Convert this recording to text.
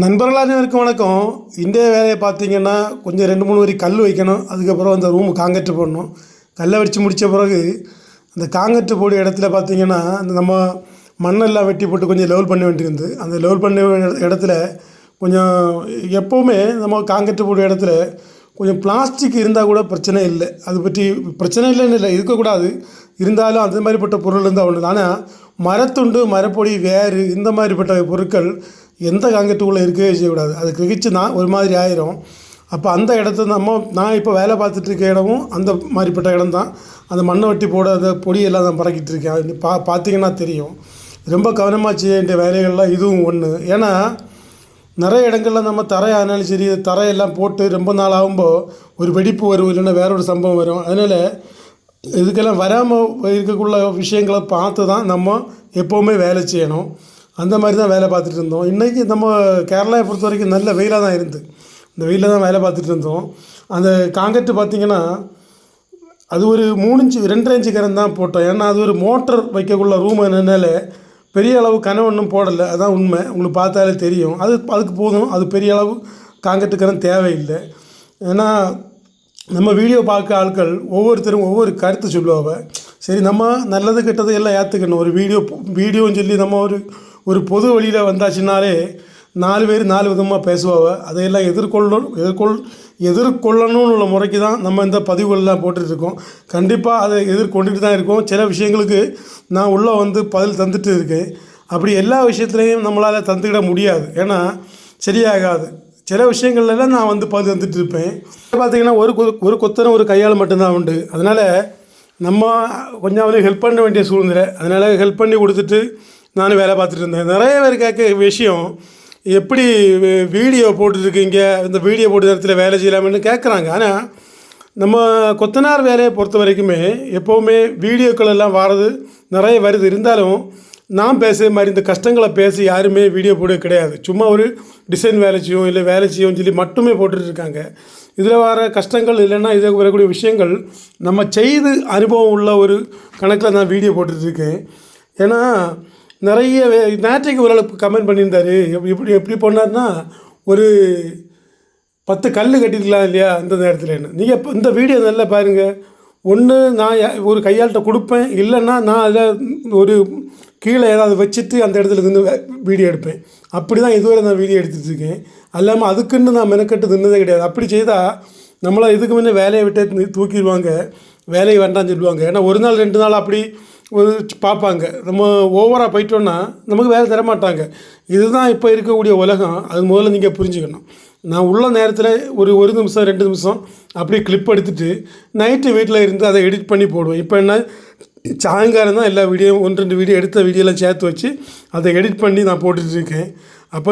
நண்பர்கள் அனைவருக்கும் வணக்கம். இன்றைய வேலையை பார்த்தீங்கன்னா கொஞ்சம் ரெண்டு மூணு வரி கல் வைக்கணும். அதுக்கப்புறம் அந்த ரூமு காங்கட்டு போடணும். கல்லை வடித்து முடித்த பிறகு அந்த காங்கட்டு போடிய இடத்துல பார்த்தீங்கன்னா அந்த நம்ம மண்ணெல்லாம் வெட்டி போட்டு கொஞ்சம் லெவல் பண்ண வேண்டியிருந்து அந்த லெவல் பண்ண இடத்துல கொஞ்சம் எப்போவுமே நம்ம காங்கட்டு போடிய இடத்துல கொஞ்சம் பிளாஸ்டிக் இருந்தால் கூட பிரச்சனை இல்லை. அது பற்றி பிரச்சனை இல்லைன்னு இல்லை இருக்கக்கூடாது இருந்தாலும் அந்த மாதிரிப்பட்ட பொருள் இருந்தால் ஒன்று ஆனால் மரத்துண்டு மரப்பொடி வேறு இந்த மாதிரிப்பட்ட பொருட்கள் எந்த காங்கட்டுக்குள்ளே இருக்கவே செய்யக்கூடாது. அது கிழிச்சுனா ஒரு மாதிரி ஆயிரும். அப்போ அந்த இடத்த நம்ம நான் இப்போ வேலை பார்த்துட்டு இருக்க இடமும் அந்த மாதிரிப்பட்ட இடம் தான் அந்த மண்ணை வெட்டி போட அந்த பொடியெல்லாம் நான் பறக்கிட்டு இருக்கேன். அது பா பார்த்தீங்கன்னா தெரியும். ரொம்ப கவனமாக செய்ய வேண்டிய வேலைகள்லாம் இதுவும் ஒன்று ஏன்னா நிறைய இடங்களில் நம்ம தரை ஆனாலும் சரி தரையெல்லாம் போட்டு ரொம்ப நாள் ஆகும்போது ஒரு வெடிப்பு வரும் இல்லைன்னா வேற ஒரு சம்பவம் வரும். அதனால் இதுக்கெல்லாம் வராமல் இருக்கக்குள்ள விஷயங்களை பார்த்து தான் நம்ம எப்போவுமே வேலை செய்யணும். அந்த மாதிரி தான் வேலை பார்த்துட்டு இருந்தோம். இன்றைக்கி நம்ம கேரளாவை பொறுத்த வரைக்கும் நல்ல வெயிலாக தான் இருந்து. இந்த வெயிலில் தான் வேலை பார்த்துட்டு இருந்தோம். அந்த காங்கட்டு பார்த்திங்கன்னா அது ஒரு மூணு இன்ச்சு ரெண்டரை இன்ச்சு கரண்ட் தான் போட்டோம். ஏன்னா அது ஒரு மோட்டர் வைக்கக்குள்ள ரூம் என்னனால பெரிய அளவு கனவு ஒன்றும் போடலை. அதான் உண்மை. உங்களுக்கு பார்த்தாலே தெரியும். அது அதுக்கு போதும். அது பெரிய அளவு காங்கட்டு கரண்ட் தேவையில்லை. ஏன்னா நம்ம வீடியோ பார்க்க ஆட்கள் ஒவ்வொருத்தரும் ஒவ்வொரு கருத்து சொல்லுவாங்க. சரி நம்ம நல்லது கெட்டது எல்லாம் ஏற்றுக்கணும் ஒரு வீடியோ வீடியோன்னு சொல்லி நம்ம ஒரு ஒரு பொது வழியில் வந்தாச்சுனாலே நாலு பேர் நாலு விதமாக பேசுவாங்க. அதையெல்லாம் எதிர்கொள்ளணும் எதிர்கொள் எதிர்கொள்ளணும்னு உள்ள முறைக்கு தான் நம்ம இந்த பதிவுகள்லாம் போட்டுட்ருக்கோம். கண்டிப்பாக அதை எதிர்கொண்டுட்டு தான் இருக்கோம். சில விஷயங்களுக்கு நான் உள்ளே வந்து பதில் தந்துட்டு இருக்கேன். அப்படி எல்லா விஷயத்துலையும் நம்மளால் தந்துக்கிட முடியாது. ஏன்னா சரியாகாது. சில விஷயங்கள்லாம் நான் வந்து பதில் தந்துட்டு இருப்பேன் பார்த்தீங்கன்னா ஒரு கொ ஒரு கொத்தனை ஒரு கையால் மட்டும்தான் உண்டு. அதனால் நம்ம கொஞ்சம் அவனுக்கு ஹெல்ப் பண்ண வேண்டிய சூழ்நிலை. அதனால் ஹெல்ப் பண்ணி கொடுத்துட்டு நானும் வேலை பார்த்துட்டு இருந்தேன். நிறைய பேர் கேட்க விஷயம் எப்படி வீடியோ போட்டுருக்கீங்க? இந்த வீடியோ போட்டு நேரத்தில் வேலை செய்யலாம்னு கேட்குறாங்க ஆனால் நம்ம கொத்தனார் வேலையை பொறுத்த வரைக்குமே எப்போவுமே வீடியோக்கள் எல்லாம் வாரது நிறைய வருது. இருந்தாலும் நான் பேசுகிற மாதிரி இந்த கஷ்டங்களை பேசி யாருமே வீடியோ போட கிடையாது. சும்மா ஒரு டிசைன் வேலை செய்யும் இல்லை வேலை செய்யும் சொல்லி மட்டுமே போட்டுட்ருக்காங்க இதில் வர கஷ்டங்கள் இல்லைன்னா இதில் வரக்கூடிய விஷயங்கள் நம்ம செய்து அனுபவம் உள்ள ஒரு கணக்கில் நான் வீடியோ போட்டுட்ருக்கேன் ஏன்னா நிறைய நேற்றைக்கு ஒரு கமெண்ட் பண்ணியிருந்தார். எப்படி எப்படி எப்படி பண்ணார்னா ஒரு பத்து கல் கட்டிருக்கலாம் இல்லையா அந்த நேரத்தில் நீங்கள் இப்போ இந்த வீடியோ நல்லா பாருங்கள் ஒன்று நான் யா- ஒரு கையாள்கிட்ட கொடுப்பேன். இல்லைன்னா நான் அதில் ஒரு கீழே ஏதாவது வச்சுட்டு அந்த இடத்துல நின்று வீடியோ எடுப்பேன். அப்படி தான் இதுவரை நான் வீடியோ எடுத்துட்டு இருக்கேன். அல்லாமல் அதுக்குன்னு நான் மெனக்கட்டு நின்றதே கிடையாது. அப்படி செய்தால் நம்மளை இதுக்கு முன்னே வேலையை விட்டு தூக்கிடுவாங்க. வேலையை வேண்டாம்னு சொல்லுவாங்க. ஏன்னா ஒரு நாள் ரெண்டு நாள் அப்படி ஒரு பார்ப்பாங்க. நம்ம ஓவராக போயிட்டோன்னா நமக்கு வேலை தர மாட்டாங்க. இதுதான் இப்போ இருக்கக்கூடிய உலகம். அது முதல்ல நீங்கள் புரிஞ்சுக்கணும். நான் உள்ள நேரத்தில் ஒரு ஒரு நிமிஷம் ரெண்டு நிமிஷம் அப்படியே கிளிப் எடுத்துட்டு நைட்டு வீட்டில் இருந்து அதை எடிட் பண்ணி போடுவேன். இப்போ என்ன சாயங்காலம் தான் எல்லா வீடியோ ஒன்று ரெண்டு வீடியோ எடுத்த வீடியோலாம் சேர்த்து வச்சு அதை எடிட் பண்ணி நான் போட்டுட்ருக்கேன் அப்போ